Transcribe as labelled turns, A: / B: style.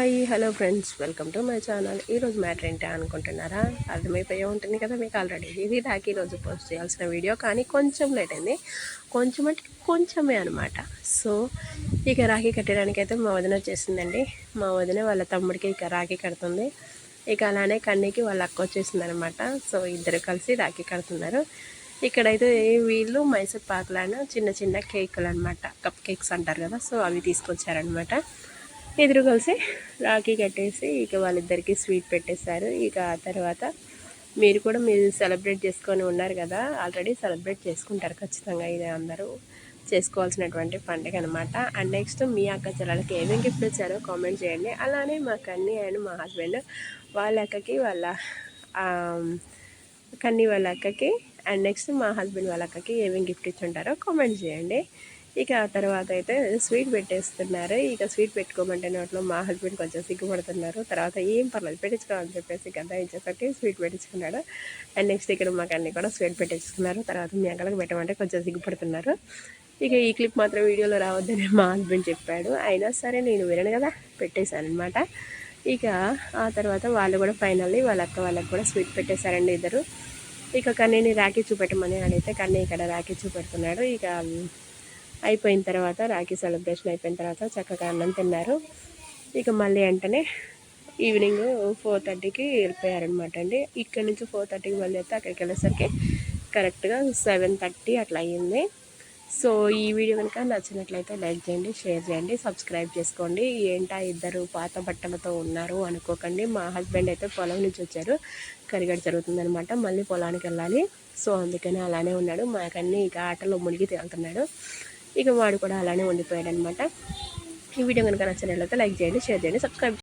A: Hi hello friends welcome to my channel. ఈరోజు matter ఏంటా అనుకుంటున్నారా? అర్థమైపోయే ఉంటుంది కదా మీకు ఆల్రెడీ. ఇది రాఖీ రోజు పోస్ట్ చేయాల్సిన వీడియో కానీ కొంచెం లేట్ అయింది. కొంచెం అంటే కొంచెమే అనమాట సో ఇక రాఖీ కట్టడానికి అయితే మా వదిన వచ్చేసిందండి. మా వదిన వాళ్ళ తమ్ముడికి ఇక రాఖీ కడుతుంది. ఇక అలానే కన్నీకి వాళ్ళ అక్క వచ్చేసింది అనమాట సో ఇద్దరు కలిసి రాఖీ కడుతున్నారు. ఇక్కడైతే వీళ్ళు మైసూర్ పాకులను చిన్న చిన్న కేకులు అనమాట కప్ కేక్స్ అంటారు కదా సో అవి తీసుకొచ్చారనమాట ఎదురు కలిసి రాఖీ కట్టేసి ఇక వాళ్ళిద్దరికీ స్వీట్ పెట్టేశారు. ఇక ఆ తర్వాత మీరు కూడా మీరు సెలబ్రేట్ చేసుకొని ఉన్నారు కదా ఆల్రెడీ సెలబ్రేట్ చేసుకుంటారు ఖచ్చితంగా ఇది అందరూ చేసుకోవాల్సినటువంటి పండుగ అనమాట అండ్ నెక్స్ట్ మీ అక్క చెల్లెలకి ఏమేమి గిఫ్ట్ ఇచ్చారో కామెంట్ చేయండి. అలానే మా కన్నీ అండ్ మా హస్బెండ్ వాళ్ళ అక్కకి వాళ్ళ కన్నీ వాళ్ళ అక్కకి అండ్ నెక్స్ట్ మా హస్బెండ్ వాళ్ళ అక్కకి ఏమేమి గిఫ్ట్ ఇచ్చి ఉంటారో కామెంట్ చేయండి. ఇక ఆ తర్వాత అయితే స్వీట్ పెట్టేస్తున్నారు. ఇక స్వీట్ పెట్టుకోమంటే నోట్లో మా హస్బెండ్ కొంచెం సిగ్గుపడుతున్నారు. తర్వాత ఏం పర్లేదు పెట్టించుకోవాలని చెప్పేసి కదా ఇచ్చేసరికి స్వీట్ పెట్టించుకున్నాడు. అండ్ నెక్స్ట్ ఇక్కడ మాకు అన్ని కూడా స్వీట్ పెట్టించుకున్నారు. తర్వాత మీ అంకలకు పెట్టమంటే కొంచెం సిగ్గుపడుతున్నారు. ఇక ఈ క్లిప్ మాత్రం వీడియోలో రావద్దని మా హస్బెండ్ చెప్పాడు. అయినా సరే నేను వినను కదా పెట్టేశాను అనమాట ఇక ఆ తర్వాత వాళ్ళు కూడా ఫైనల్లీ వాళ్ళ అక్క వాళ్ళకి కూడా స్వీట్ పెట్టేశారండి ఇద్దరు. ఇక కన్నీని రాఖీ చూపెట్టమని అడిగితే కన్నీ ఇక్కడ రాఖీ చూపెడుతున్నాడు. ఇక అయిపోయిన తర్వాత రాఖీ సెలబ్రేషన్ అయిపోయిన తర్వాత చక్కగా అన్నం తిన్నారు. ఇక మళ్ళీ వెంటనే ఈవినింగ్ ఫోర్ థర్టీకి వెళ్ళిపోయారనమాట అండి. ఇక్కడ నుంచి ఫోర్ థర్టీకి మళ్ళీ అయితే అక్కడికి వెళ్ళేసరికి కరెక్ట్గా సెవెన్ థర్టీ అట్లా అయ్యింది. సో ఈ వీడియో కనుక నచ్చినట్లయితే లైక్ చేయండి షేర్ చేయండి సబ్స్క్రైబ్ చేసుకోండి. ఏంటా ఇద్దరు పాత బట్టలతో ఉన్నారు అనుకోకండి. మా హస్బెండ్ అయితే పొలం నుంచి వచ్చారు. కరిగడ జరుగుతుందనమాట మళ్ళీ పొలానికి వెళ్ళాలి. సో అందుకని అలానే ఉన్నాడు. మాకన్నీ ఇక ఆటలో మునిగి తేలుతున్నాడు. ఇక వాడు కూడా అలానే ఉండిపోయాడు అనమాట ఈ వీడియో కనుక నచ్చినట్లయితే లైక్ చేయండి షేర్ చేయండి సబ్స్క్రైబ్